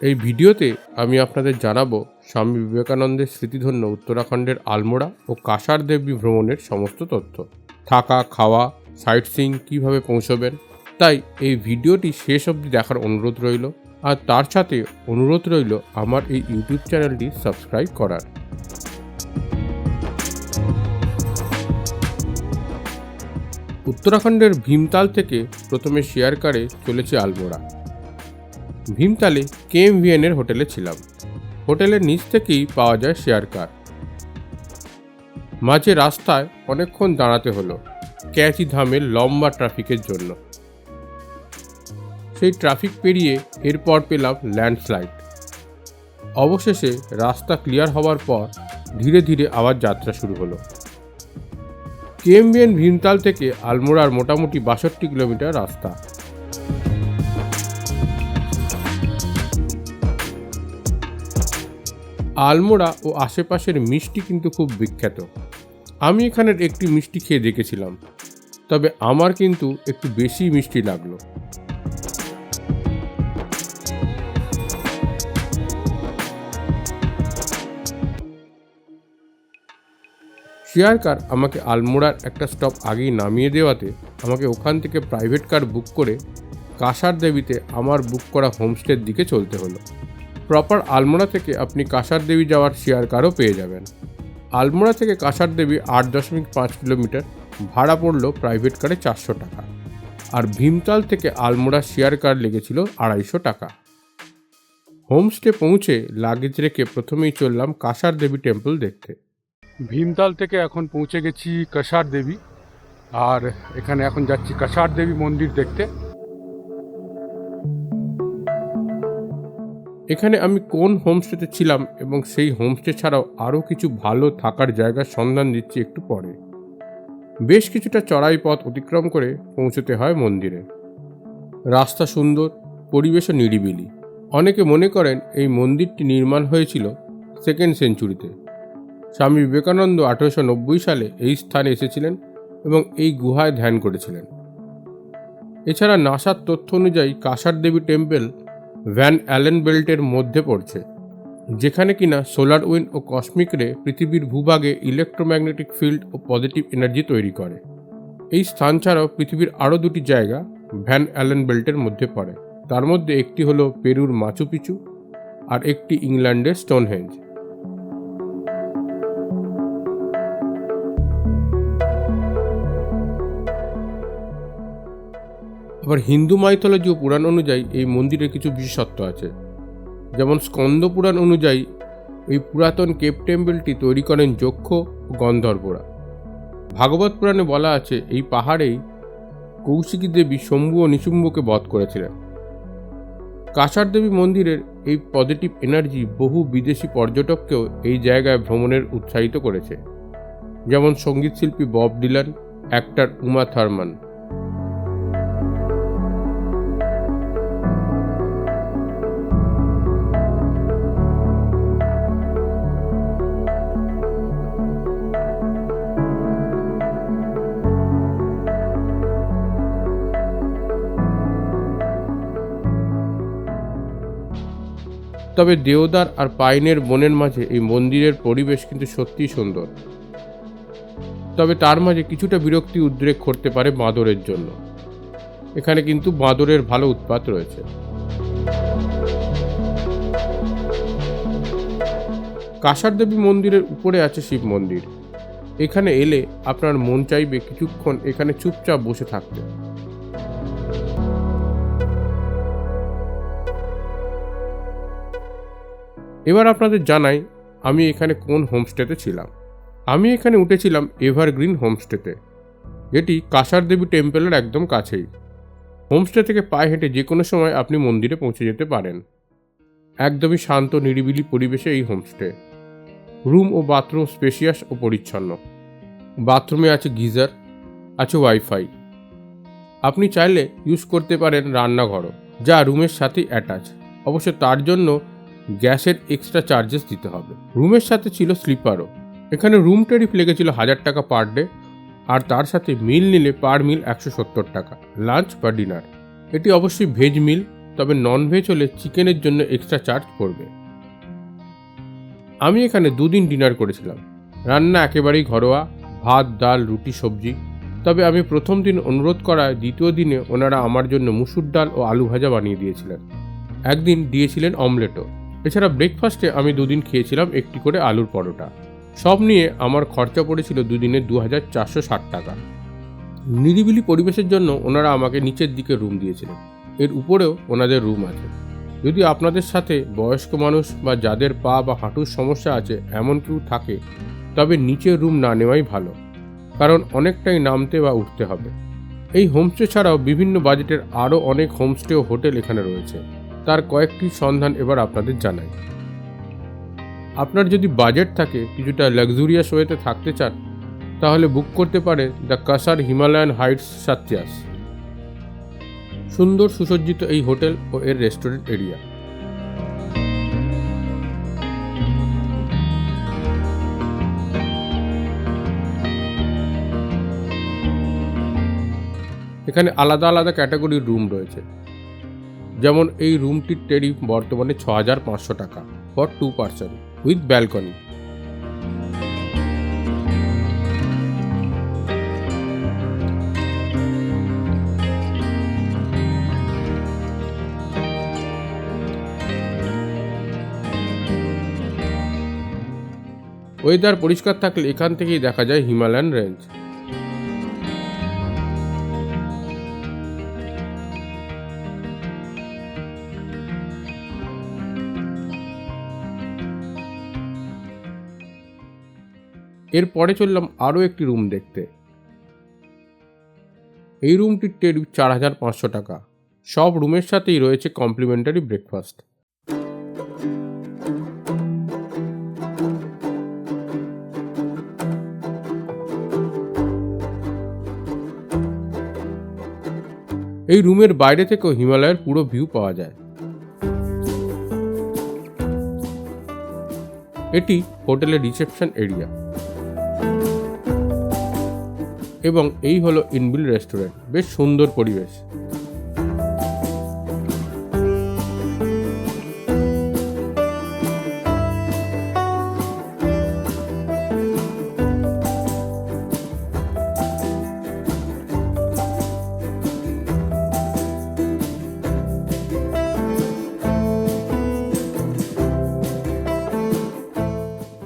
এই ভিডিওতে আমি আপনাদের জানাব স্বামী বিবেকানন্দের স্মৃতিধন্য উত্তরাখণ্ডের আলমোড়া ও কাসার দেবী ভ্রমণের সমস্ত তথ্য। থাকা, খাওয়া সাইট সিইং কীভাবে পৌঁছবেন? তাই এই ভিডিওটি শেষ অবধি দেখার অনুরোধ রইল। আর তার সাথে অনুরোধ রইল আমার এই ইউটিউব চ্যানেলটি সাবস্ক্রাইব করার। উত্তরাখণ্ডের ভীমতাল থেকে প্রথমে শেয়ার কারে চলেছে আলমোড়া। ভীমতালে কেএমভিএনের হোটেলে ছিলাম। হোটেলের নিচ থেকেই পাওয়া যায় শেয়ার কার। মাঝে রাস্তায় অনেকক্ষণ দাঁড়াতে হলো, ক্যাচি ধামের লম্বা ট্রাফিকের জন্য। সেই ট্রাফিক পেরিয়ে এরপর পেলাম ল্যান্ডস্লাইড। অবশেষে রাস্তা ক্লিয়ার হওয়ার পর ধীরে ধীরে আবার যাত্রা শুরু হলো। কেএমবিএন ভীমতাল থেকে আলমোড়ার মোটামুটি বাষট্টি কিলোমিটার রাস্তা। আলমোড়া ও আশেপাশের মিষ্টি কিন্তু খুব বিখ্যাত। আমি এখানের একটি মিষ্টি খেয়ে দেখেছিলাম, তবে আমার কিন্তু একটু বেশি মিষ্টি লাগল। শেয়ার কার আমাকে আলমোড়ার একটা স্টপ আগেই নামিয়ে দেওয়াতে আমাকে ওখান থেকে প্রাইভেট কার বুক করে কাসার দেবীতে আমার বুক করা হোমস্টের দিকে চলতে হলো। প্রপার আলমোড়া থেকে আপনি কাঁসার দেবী যাওয়ার শেয়ার কারও পেয়ে যাবেন। আলমোড়া থেকে কাঁসার দেবী আট দশমিক পাঁচ কিলোমিটার, ভাড়া পড়ল প্রাইভেট কারে চারশো টাকা। আর ভীমতাল থেকে আলমোড়া শেয়ার কার লেগেছিল আড়াইশো টাকা। হোমস্টে পৌঁছে লাগেজ রেখে প্রথমেই চললাম কাঁসার দেবী টেম্পল দেখতে। ভীমতাল থেকে এখন পৌঁছে গেছি কাঁসার দেবী। আর এখানে এখন যাচ্ছি কাঁসার দেবী মন্দির দেখতে। এখানে আমি কোন হোমস্টেতে ছিলাম এবং সেই হোমস্টে ছাড়াও আরও কিছু ভালো থাকার জায়গার সন্ধান দিচ্ছি একটু পরে। বেশ কিছুটা চড়াই পথ অতিক্রম করে পৌঁছতে হয় মন্দিরে। রাস্তা সুন্দর, পরিবেশও নিরিবিলি। অনেকে মনে করেন এই মন্দিরটি নির্মাণ হয়েছিল সেকেন্ড সেঞ্চুরিতে স্বামী বিবেকানন্দ আঠেরোশো নব্বই সালে এই স্থানে এসেছিলেন এবং এই গুহায় ধ্যান করেছিলেন। এছাড়া নাসার তথ্য অনুযায়ী Kasar Devi temple Van Allen বেল্টের মধ্যে পড়ছে, যেখানে কিনা সোলার উইন্ড ও কসমিক রে পৃথিবীর ভূভাগে ইলেকট্রোম্যাগনেটিক ফিল্ড ও পজিটিভ এনার্জি তৈরি করে। এই স্থান ছাড়াও পৃথিবীর আরও দুটি জায়গা ভ্যান অ্যালেন বেল্টের মধ্যে পড়ে। তার মধ্যে একটি হলো পেরুর মাচুপিচু আর একটি ইংল্যান্ডের স্টোনহেঞ্জ। আবার হিন্দু মাইথোলজি ও পুরাণ অনুযায়ী এই মন্দিরের কিছু বিশেষত্ব আছে। যেমন স্কন্দ পুরাণ অনুযায়ী এই পুরাতন কেপ টেম্পলটি তৈরি করেন যক্ষ ও গন্ধর্বরা। ভাগবত পুরাণে বলা আছে, এই পাহাড়েই কৌশিকী দেবী শম্ভু ও নিশুম্ভকে বধ করেছিলেন। কাসার দেবী মন্দিরের এই পজিটিভ এনার্জি বহু বিদেশি পর্যটককেও এই জায়গায় ভ্রমণের উৎসাহিত করেছে। যেমন সঙ্গীতশিল্পী Bob Dylan actor Uma Thurman. তবে দেওদার আর পাইনের বনের মাঝে এই মন্দিরের পরিবেশ কিন্তু সত্যিই সুন্দর। তবে তার মাঝে কিছুটা বিরক্তি উদ্রেক করতে পারে বাঁদরের জন্য। এখানে কিন্তু বাঁদরের ভালো উৎপাত রয়েছে। কাসার দেবী মন্দিরের উপরে আছে শিব মন্দির। এখানে এলে আপনার মন চাইবে কিছুক্ষণ এখানে চুপচাপ বসে থাকতে। এবার আপনাদের জানাই, আমি এখানে কোন হোমস্টেতে ছিলাম। আমি এখানে উঠেছিলাম এভারগ্রিন হোমস্টেতে। যেটি কাসার দেবী টেম্পলের একদম কাছেই। হোমস্টে থেকে পায়ে হেঁটে যে কোনো সময় আপনি মন্দিরে পৌঁছে যেতে পারেন। একদমই শান্ত, নিরিবিলি পরিবেশে এই হোমস্টে। রুম ও বাথরুম স্পেশিয়াস ও পরিচ্ছন্ন। বাথরুমে আছে গিজার, আছে ওয়াইফাই। আপনি চাইলে ইউজ করতে পারেন রান্নাঘরও, যা রুমের সাথেই অ্যাটাচ। অবশ্য তার জন্য গ্যাসের এক্সট্রা চার্জেস দিতে হবে। রুমের সাথে ছিল স্লিপারও। এখানে রুম ট্যারিফ লেগেছিল হাজার টাকা পার ডে আর তার সাথে মিল নিলে পার মিল একশো সত্তর টাকা। লাঞ্চ বা ডিনার এটি অবশ্যই ভেজ মিল তবে নন ভেজ হলে চিকেনের জন্য এক্সট্রা চার্জ পড়বে। আমি এখানে দুদিন ডিনার করেছিলাম। রান্না একেবারেই ঘরোয়া, ভাত, ডাল, রুটি, সবজি। তবে আমি প্রথম দিন অনুরোধ করায় দ্বিতীয় দিনে ওনারা আমার জন্য মুসুর ডাল ও আলু ভাজা বানিয়ে দিয়েছিলেন। একদিন দিয়েছিলেন অমলেটও। এছাড়া ব্রেকফাস্টে আমি দুদিন খেয়েছিলাম একটি করে আলুর পরোটা। সব নিয়ে আমার খরচা পড়েছিল দুদিনে দু হাজার চারশো ষাট টাকা। নিরিবিলি পরিবেশের জন্য ওনারা আমাকে নিচের দিকে রুম দিয়েছিলেন। এর উপরেও ওনাদের রুম আছে। যদি আপনাদের সাথে বয়স্ক মানুষ বা যাদের পা বা হাঁটুর সমস্যা আছে এমন কেউ থাকে, তবে নিচের রুম না নেওয়াই ভালো। কারণ অনেকটাই নামতে বা উঠতে হবে। এই হোমস্টে ছাড়াও বিভিন্ন বাজেটের আরও অনেক হোমস্টে ও হোটেল এখানে রয়েছে। তার কয়েকটি সন্ধান এবার আপনাদের জানাই। আপনার যদি বাজেট থাকে, কিছুটা লাক্সুরিয়াস ওয়েতে থাকতে চান, তাহলে বুক করতে পারে দ্য কাসার হিমালয়ান হাইটস সাত্যাস সুন্দর সুসজ্জিত এই হোটেল ও এর রেস্টুরেন্ট এরিয়া এখানে আলাদা আলাদা ক্যাটাগরির রুম রয়েছে। যেমন এই রুমটির টেরিফ বর্তমানে ছ হাজার পাঁচশো টাকা for two person with balcony. Weather পরিষ্কার থাকলে এখান থেকেই দেখা যায় হিমালয়ান রেঞ্জ। এরপরে চললাম আরও একটি রুম দেখতে। এই রুমটির টেরিফ চার হাজার পাঁচশো টাকা। সব রুমের সাথেই রয়েছে কমপ্লিমেন্টারি ব্রেকফাস্ট। এই রুমের বাইরে থেকেও হিমালয়ের পুরো ভিউ পাওয়া যায়। এটি হোটেলের রিসেপশন এরিয়া। এবং এই হলো ইনবিল রেস্টুরেন্ট। বেশ সুন্দর পরিবেশ।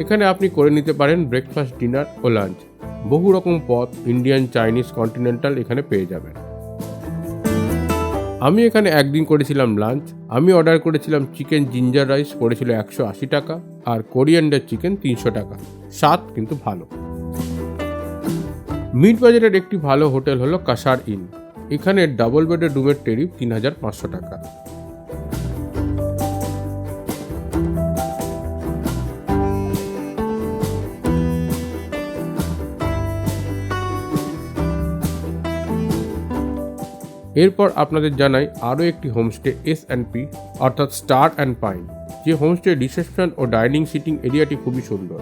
এখানে আপনি করে নিতে পারেন ব্রেকফাস্ট ডিনার ও লাঞ্চ বহু রকম পদ ইন্ডিয়ান চাইনিজ কন্টিনেন্টাল এখানে পেয়ে যাবেন। আমি এখানে একদিন করেছিলাম লাঞ্চ আমি অর্ডার করেছিলাম চিকেন জিঞ্জার রাইস পড়েছিল একশো আশি টাকা আর কোরিয়ান্ডার চিকেন তিনশো টাকা। স্বাদ কিন্তু ভালো। মিড বাজারের একটি ভালো হোটেল হলো কাসার ইন। এখানে ডাবল বেডের রুমের টেরিফ তিন হাজার পাঁচশো টাকা। এরপর আপনাদের জানাই আরও একটি হোমস্টে এস অ্যান্ড পি অর্থাৎ স্টার অ্যান্ড পাইন যে হোমস্টে রিসেপশন ও ডাইনিং সিটিং এরিয়াটি খুবই সুন্দর।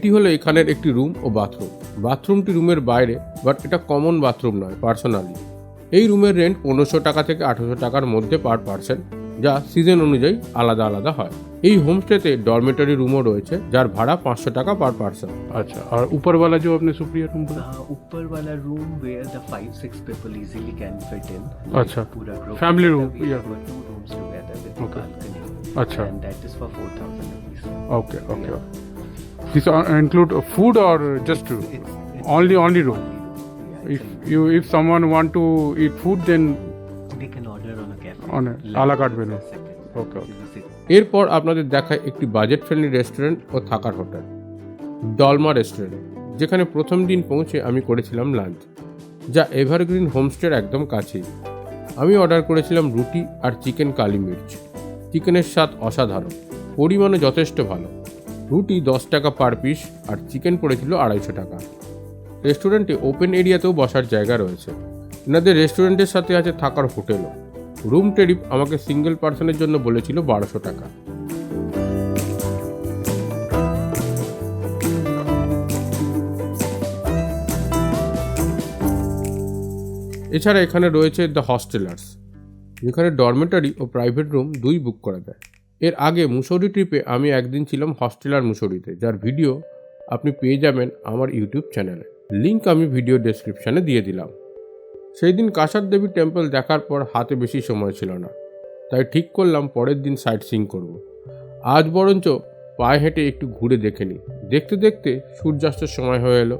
এটি হলো এখানের একটি রুম ও বাথরুম বাথরুমটি রুমের বাইরে বাট এটা কমন বাথরুম নয় পার্সোনালি এই রুমের রেন্ট পনেরোশো টাকা থেকে আঠেরোশো টাকার মধ্যে পার পার্সন যা সিজন অনুযায়ী আলাদা আলাদা হয় এই হোমস্টেতে ডরমেটরি রুমও রয়েছে যার ভাড়া পাঁচশো টাকা পার পার্সন अच्छा और ऊपर वाला जो आपने सुप्रिया रूम बोला Uh, ऊपर वाला room where the five six people easily can fit in अच्छा। पूरा group Family together, room, we yeah. have two rooms together with the Okay. balcony अच्छा and that is for 4000 rupees okay okay This uh, include food or just only only roll. If you if someone want to eat food, then they can order on a cafe. On a, a la carte menu. Okay এরপর আপনাদের দেখায় একটি budget friendly restaurant ও থাকার hotel ডলমা restaurant যেখানে প্রথম দিন পৌঁছে আমি করেছিলাম লাঞ্চ যা এভারগ্রিন হোমস্টের একদম কাছেই আমি অর্ডার করেছিলাম রুটি আর চিকেন কালি মির্চ চিকেনের স্বাদ অসাধারণ পরিমাণও যথেষ্ট ভালো রুটি দশ টাকা পার পিস আর চিকেন পড়েছিল আড়াইশো টাকা। রেস্টুরেন্টে ওপেন এরিয়াতেও বসার জায়গা রয়েছে। এনাদের রেস্টুরেন্টের সাথে আছে থাকার হোটেলও। রুম টেরিফ আমাকে সিঙ্গেল পার্সনের জন্য বলেছিল বারোশো টাকা। এছাড়া এখানে রয়েছে দ্য হস্টেলার্স। যেখানে ডরমেটারি ও প্রাইভেট রুম দুই বুক করা যায়। এর আগে মুসৌরি ট্রিপে আমি একদিন ছিলাম হস্টেলার মুসৌরিতে, যার ভিডিও আপনি পেয়ে যাবেন আমার ইউটিউব চ্যানেলে। লিংক আমি ভিডিও ডেসক্রিপশানে দিয়ে দিলাম। সেই দিন কাসার দেবী টেম্পল দেখার পর হাতে বেশি সময় ছিল না, তাই ঠিক করলাম পরের দিন সাইট সিং করব। আজ বরঞ্চ পায়ে হেঁটে একটু ঘুরে দেখে নিই। দেখতে দেখতে সূর্যাস্তের সময় হয়ে এলো।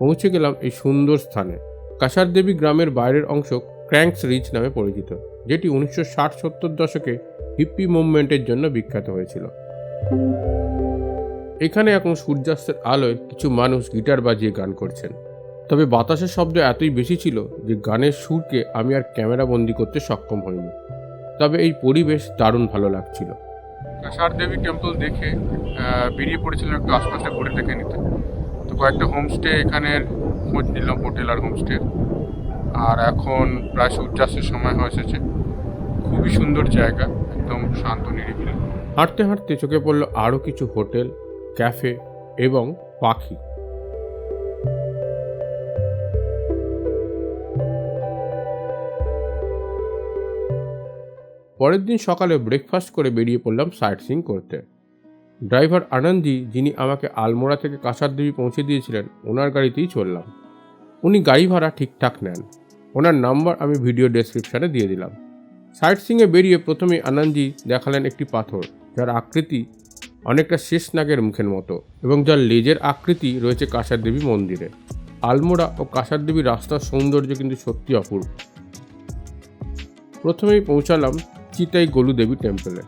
পৌঁছে গেলাম এই সুন্দর স্থানে। কাসার দেবী গ্রামের বাইরের অংশ ক্র্যাঙ্কস রিচ নামে পরিচিত। যেটি উনিশশো ষাট সত্তর দশকে হিপ্পি মুভমেন্টের জন্য বিখ্যাত হয়েছিল। এখানে এখন সূর্যাস্তের আলোয় কিছু মানুষ গিটার বাজিয়ে গান করছেন। তবে বাতাসের শব্দ এতই বেশি ছিল যে গানের সুরকে আমি আর ক্যামেরা বন্দি করতে সক্ষম হইনি। তবে এই পরিবেশ দারুণ ভালো লাগছিল। কাসার দেবী টেম্পল দেখে বেরিয়ে পড়েছিলাম একটু আশপাশে ঘুরে দেখে নিতে। তো কয়েকটা হোমস্টে এখানের খোঁজ নিলাম, হোটেল আর হোমস্টের। আর এখন প্রায় সূর্যাস্তের সময় হয়ে এসেছে। খুবই সুন্দর জায়গা, একদম শান্ত, নিরিবিলি। হাঁটতে হাঁটতে চোখে পড়ল আরও কিছু হোটেল, ক্যাফে এবং পাখি। পরের দিন সকালে ব্রেকফাস্ট করে বেরিয়ে পড়লাম সাইট সিং করতে। ড্রাইভার আনন্দজি যিনি আমাকে আলমোড়া থেকে কাঁসারদেবী পৌঁছে দিয়েছিলেন, ওনার গাড়িতেই চললাম উনি গাড়ি ভাড়া ঠিকঠাক নেন। ওনার নাম্বার আমি ভিডিও ডেসক্রিপশানে দিয়ে দিলাম। সাইট সিংয়ে বেরিয়ে প্রথমে আনন্দজি দেখালেন একটি পাথর, যার আকৃতি অনেকটা শেষ নাগের মুখের মতো এবং যার লেজের আকৃতি রয়েছে কাঁসার দেবী মন্দিরে। আলমোড়া ও কাঁসার দেবী রাস্তার সৌন্দর্য কিন্তু সত্যি অপূর্ব। প্রথমেই পৌঁছালাম চিতাই গোলু দেবী টেম্পলে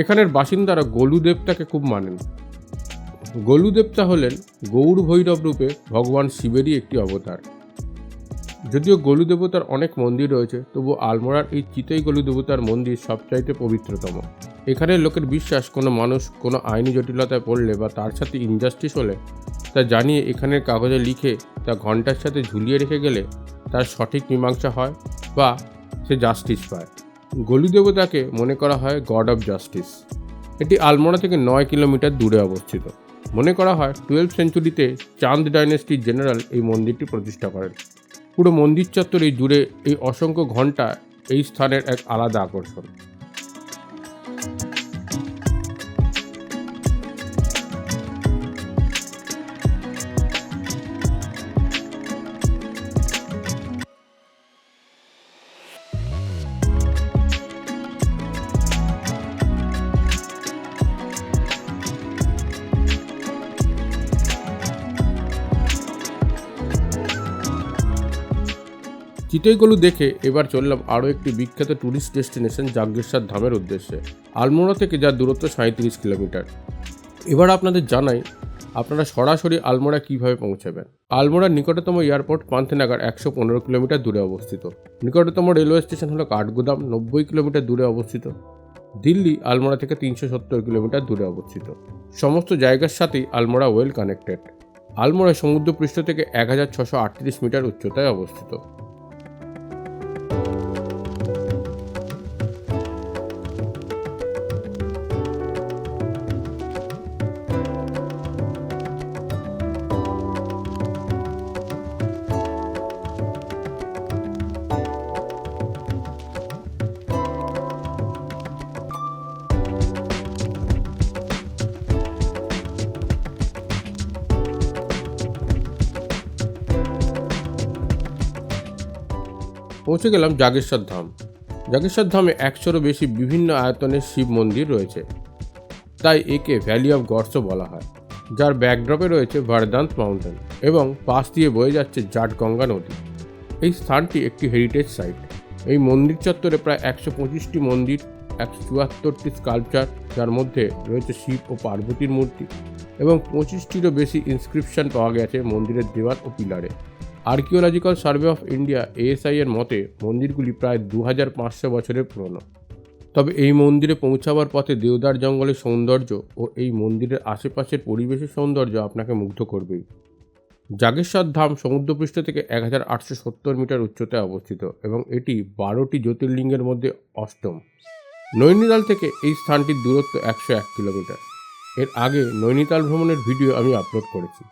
এখানের বাসিন্দারা গোলু দেবতাকে খুব মানেন। গোলু দেবতা হলেন গৌর ভৈরব রূপে ভগবান শিবেরই একটি অবতার। যদিও গোলু দেবতার অনেক মন্দির রয়েছে তবু আলমোড়ার এই চিতই গলু দেবতার মন্দির সবচাইতে পবিত্রতম। এখানের লোকের বিশ্বাস, কোনো মানুষ কোনো আইনি জটিলতায় পড়লে বা তার সাথে ইনজাস্টিস হলে তা জানিয়ে এখানের কাগজে লিখে তা ঘণ্টার সাথে ঝুলিয়ে রেখে গেলে তার সঠিক মীমাংসা হয় বা সে জাস্টিস পায়। গলু দেবতাকে মনে করা হয় গড অফ জাস্টিস এটি আলমোড়া থেকে নয় কিলোমিটার দূরে অবস্থিত। মনে করা হয় টুয়েলভ সেঞ্চুরিতে চাঁদ ডাইনেস্টির জেনারেল এই মন্দিরটি প্রতিষ্ঠা করেন। পুরো মন্দির চত্বরেই জুড়ে এই অসংখ্য ঘণ্টা এই স্থানের এক আলাদা আকর্ষণ। চিতইগলু দেখে এবার চললাম আরও একটি বিখ্যাত ট্যুরিস্ট ডেস্টিনেশন যাজ্ঞেশ্বর ধামের উদ্দেশ্যে, আলমোড়া থেকে যার দূরত্ব সাঁত্রিশ কিলোমিটার। এবার আপনাদের জানাই, আপনারা সরাসরি আলমোড়া কীভাবে পৌঁছাবেন? আলমোড়ার নিকটতম এয়ারপোর্ট পান্থেনাগার একশো পনেরো কিলোমিটার দূরে অবস্থিত। নিকটতম রেলওয়ে স্টেশন হলো কাঠগুদাম, নব্বই কিলোমিটার দূরে অবস্থিত। দিল্লি, আলমোড়া থেকে তিনশো সত্তর কিলোমিটার দূরে অবস্থিত। সমস্ত জায়গার সাথেই আলমোড়া ওয়েল কানেক্টেড আলমোড়া সমুদ্রপৃষ্ঠ থেকে এক হাজার ছশো আটত্রিশ মিটার উচ্চতায় অবস্থিত। পৌঁছে গেলাম জাগেশ্বর ধাম। জাগেশ্বর ধামে একশোরও বেশি বিভিন্ন আয়তনের শিব মন্দির রয়েছে। তাই একে ভ্যালি অফ গডসও বলা হয়, যার ব্যাকড্রপে রয়েছে ভারদান্ত মাউন্টেন এবং পাশ দিয়ে বয়ে যাচ্ছে জাটগঙ্গা নদী। এই স্থানটি একটি হেরিটেজ সাইট এই মন্দির চত্বরে প্রায় একশো পঁচিশটি মন্দির, একশো চুয়াত্তরটি স্কাল্পচার যার মধ্যে রয়েছে শিব ও পার্বতীর মূর্তি এবং পঁচিশটিরও বেশি ইনস্ক্রিপশন পাওয়া গেছে মন্দিরের দেওয়াল ও পিলারে। Archaeological survey of India ASI এর মতে, মন্দিরগুলি প্রায় দু হাজার পাঁচশো বছরের পুরনো। তবে এই মন্দিরে পৌঁছাবার পথে দেওদার জঙ্গলের সৌন্দর্য ও এই মন্দিরের আশেপাশের পরিবেশের সৌন্দর্য আপনাকে মুগ্ধ করবেই। জাগেশ্বর ধাম সমুদ্রপৃষ্ঠ থেকে এক হাজার আটশো সত্তর মিটার উচ্চতায় অবস্থিত এবং এটি বারোটি জ্যোতির্লিঙ্গের মধ্যে অষ্টম। নৈনিতাল থেকে এই স্থানটির দূরত্ব একশো এক কিলোমিটার। এর আগে নৈনিতাল ভ্রমণের ভিডিও আমি আপলোড করেছি।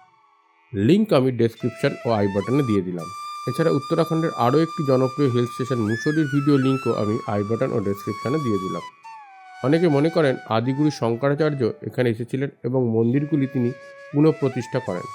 লিঙ্ক আমি ডেসক্রিপশান ও আই বাটনে দিয়ে দিলাম। এছাড়া উত্তরাখণ্ডের আরও একটি জনপ্রিয় হিল স্টেশন মুসরির ভিডিও লিঙ্কও আমি আই বাটন ও ডেসক্রিপশানে দিয়ে দিলাম। অনেকে মনে করেন আদিগুরু শঙ্করাচার্য এখানে এসেছিলেন এবং মন্দিরগুলি তিনি পুনঃপ্রতিষ্ঠা করেন।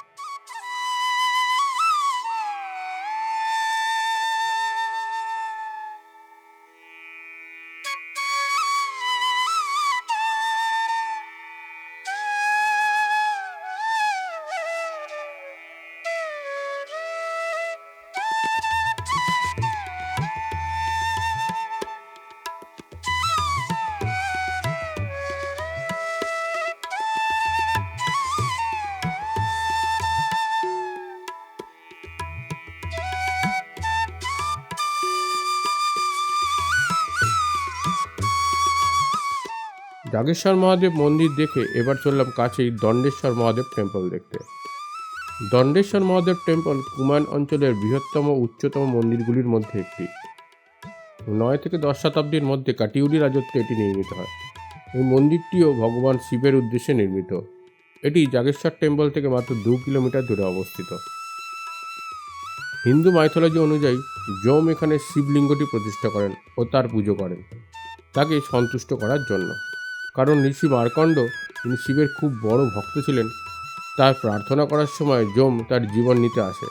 জাগেশ্বর মহাদেব মন্দির দেখে এবার চললাম কাছেই দণ্ডেশ্বর মহাদেব টেম্পল দেখতে। দণ্ডেশ্বর মহাদেব টেম্পল কুমান অঞ্চলের বৃহত্তম, উচ্চতম মন্দিরগুলির মধ্যে একটি। নয় থেকে দশ শতাব্দীর মধ্যে কাটিউরি রাজত্বে এটি নির্মিত হয়। এই মন্দিরটিও ভগবান শিবের উদ্দেশ্যে নির্মিত। এটি জাগেশ্বর টেম্পল থেকে মাত্র দু কিলোমিটার দূরে অবস্থিত। হিন্দু মাইথোলজি অনুযায়ী যম এখানে শিবলিঙ্গটি প্রতিষ্ঠা করেন ও তার পুজো করেন। তাকে সন্তুষ্ট করার জন্য। কারণ ঋষি মার্কণ্ড, তিনি শিবের খুব বড় ভক্ত ছিলেন। তার প্রার্থনা করার সময় যম তার জীবন নিতে আসে।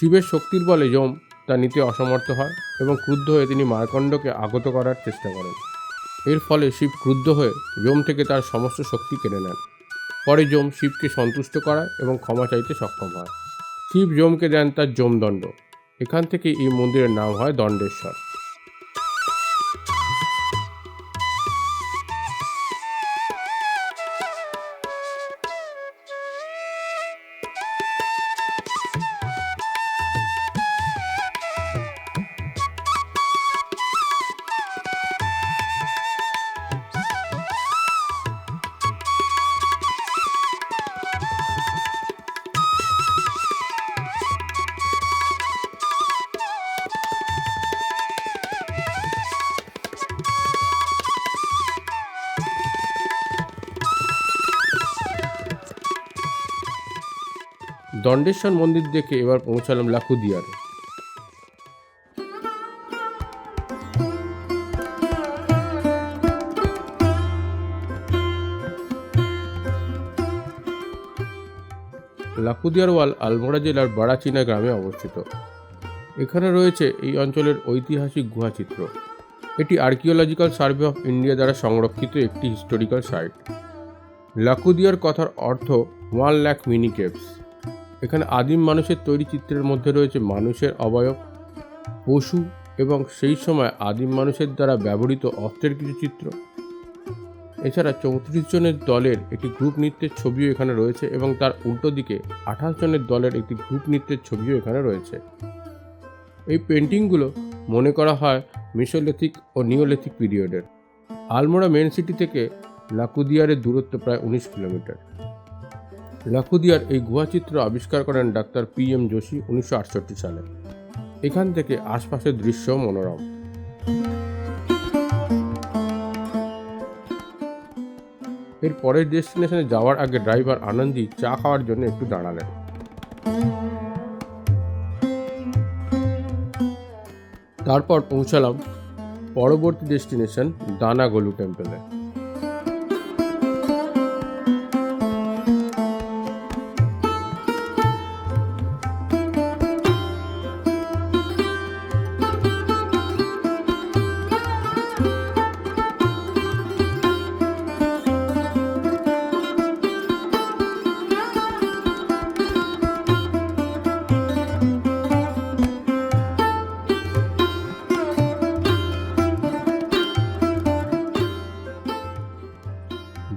শিবের শক্তির বলে যম তা নিতে অসমর্থ হয় এবং ক্রুদ্ধ হয়ে তিনি মার্কণ্ডকে আগত করার চেষ্টা করেন। এর ফলে শিব ক্রুদ্ধ হয়ে যম থেকে তার সমস্ত শক্তি কেড়ে নেন। পরে যম শিবকে সন্তুষ্ট করায় এবং ক্ষমা চাইতে সক্ষম হয়। শিব যমকে দেন তার যমদণ্ড। এখান থেকে এই মন্দিরের নাম হয় দণ্ডেশ্বর। দণ্ডেশ্বর মন্দির দেখে এবার পৌঁছালাম লাখুদিয়ারে লাকুদিয়ার ওয়াল আলমোড়া জেলার বাড়াচিনা গ্রামে অবস্থিত। এখানে রয়েছে এই অঞ্চলের ঐতিহাসিক গুহাচিত্র। এটি আর্কিওলজিক্যাল সার্ভে অফ ইন্ডিয়া দ্বারা সংরক্ষিত একটি হিস্টোরিক্যাল সাইট। লাকুদিয়ার কথার অর্থ ওয়ান ল্যাক মিনি কেভস। এখানে আদিম মানুষের তৈরি চিত্রের মধ্যে রয়েছে মানুষের অবয়ব, পশু এবং সেই সময় আদিম মানুষের দ্বারা ব্যবহৃত অস্ত্রের কিছু চিত্র। এছাড়া চৌত্রিশ জনের দলের একটি গ্রুপ নৃত্যের ছবিও এখানে রয়েছে এবং তার উল্টো দিকে আঠাশ জনের দলের একটি গ্রুপ নৃত্যের ছবিও এখানে রয়েছে। এই পেন্টিংগুলো মনে করা হয় মিশোলেথিক ও নিওলেথিক পিরিয়ডের। আলমোড়া মেন সিটি থেকে লাকুদিয়ারের দূরত্ব প্রায় উনিশ কিলোমিটার। লাখুদিয়ার এই গুহাচিত্র আবিষ্কার করেন ডাক্তার পি এম যোশী উনিশশো আটষট্টি সালে। এখান থেকে আশপাশের দৃশ্য মনোরম। এর পরের ডেস্টিনেশনে যাওয়ার আগে ড্রাইভার আনন্দি চা খাওয়ার জন্য একটু দাঁড়ালেন। তারপর পৌঁছালাম পরবর্তী ডেস্টিনেশন দানাগলু টেম্পলে।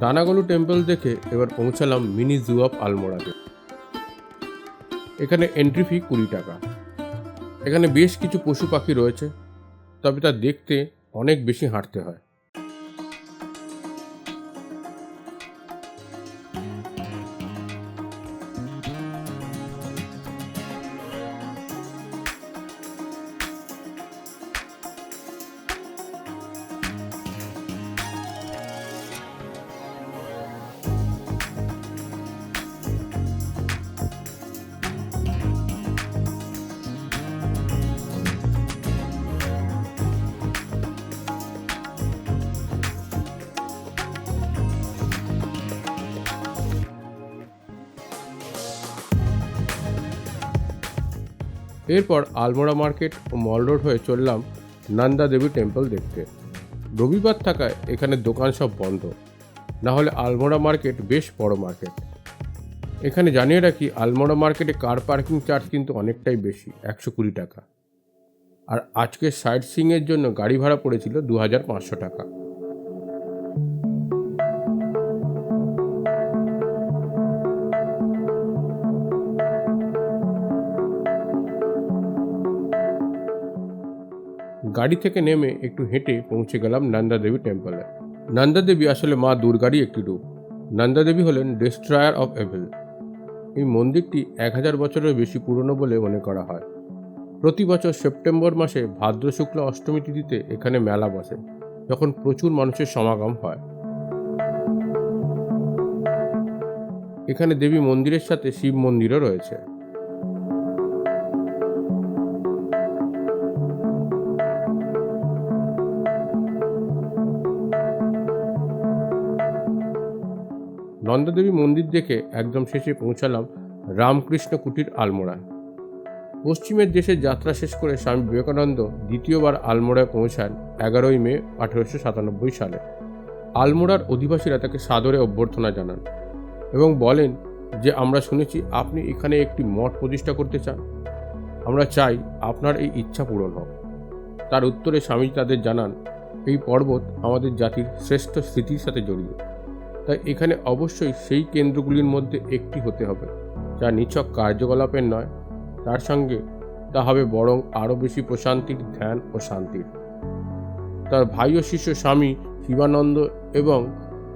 দানাগলু টেম্পল দেখে এবার পৌঁছালাম মিনি জু অফ আলমোড়াতে। এখানে এন্ট্রি ফি কুড়ি টাকা। এখানে বেশ কিছু পশু পাখি রয়েছে, তবে তা দেখতে অনেক বেশি হাঁটতে হয়। এরপর আলমোড়া মার্কেট ও মল রোড হয়ে চললাম নন্দা দেবী টেম্পল দেখতে। রবিবার থাকায় এখানে দোকান সব বন্ধ। না হলে আলমোড়া মার্কেট বেশ বড় মার্কেট। এখানে জানিয়ে রাখি, আলমোড়া মার্কেটে কার পার্কিং চার্জ কিন্তু অনেকটাই বেশি, একশো কুড়ি টাকা। আর আজকের সাইট সিংয়ের জন্য গাড়ি ভাড়া পড়েছিল দু হাজার পাঁচশো টাকা। গাড়ি থেকে নেমে একটু হেঁটে পৌঁছে গেলাম নন্দা দেবী টেম্পলে। নন্দা দেবী আসলে মা দুর্গারই একটি রূপ। নন্দা দেবী হলেন ডেস্ট্রয়ার অফ এভেল। এই মন্দিরটি এক হাজার বছরের বেশি পুরনো বলে মনে করা হয়। প্রতি বছর সেপ্টেম্বর মাসে ভাদ্র শুক্ল অষ্টমী তিথিতে এখানে মেলা বসে, যখন প্রচুর মানুষের সমাগম হয়। এখানে দেবী মন্দিরের সাথে শিব মন্দিরও রয়েছে। নন্দাদেবী মন্দির দেখে একদম শেষে পৌঁছালাম রামকৃষ্ণ কুটির আলমোড়ায়। পশ্চিমের দেশে যাত্রা শেষ করে স্বামী বিবেকানন্দ দ্বিতীয়বার আলমোড়ায় পৌঁছান এগারোই মে আঠেরোশো সাতানব্বই সালে। আলমোড়ার অধিবাসীরা তাকে সাদরে অভ্যর্থনা জানান এবং বলেন যে, আমরা শুনেছি আপনি এখানে একটি মঠ প্রতিষ্ঠা করতে চান। আমরা চাই আপনার এই ইচ্ছা পূরণ হোক। তার উত্তরে স্বামী তাদের জানান, এই পর্বত আমাদের জাতির শ্রেষ্ঠ স্মৃতির সাথে জড়িয়ে তাই এখানে অবশ্যই সেই কেন্দ্রগুলির মধ্যে একটি হতে হবে, যা নিছক কার্যকলাপের নয়। তার সঙ্গে তা হবে বরং আরও বেশি প্রশান্তির ধ্যান ও শান্তির। তার ভাই ও শিষ্য স্বামী শিবানন্দ এবং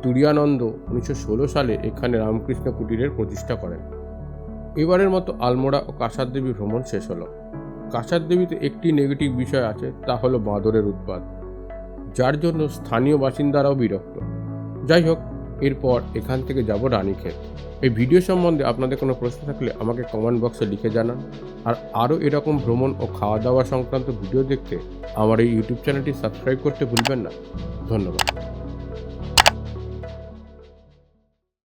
তুরিয়ানন্দ উনিশশো ষোলো সালে এখানে রামকৃষ্ণ কুটিরের প্রতিষ্ঠা করেন। এবারের মতো আলমোড়া ও কাঁসার দেবী ভ্রমণ শেষ হলো। কাঁসার দেবীতে একটি নেগেটিভ বিষয় আছে, তা হলো বাঁদরের উৎপাত, যার জন্য স্থানীয় বাসিন্দারাও বিরক্ত। যাই হোক এরপর এখান থেকে যাব রানীক্ষেত। এই ভিডিও সম্বন্ধে আপনাদের কোনো প্রশ্ন থাকলে আমাকে কমেন্ট বক্সে লিখে জানান। আর আরও এরকম ভ্রমণ ও খাওয়া দাওয়া সংক্রান্ত ভিডিও দেখতে আমার এই ইউটিউব চ্যানেলটি সাবস্ক্রাইব করতে ভুলবেন না। ধন্যবাদ।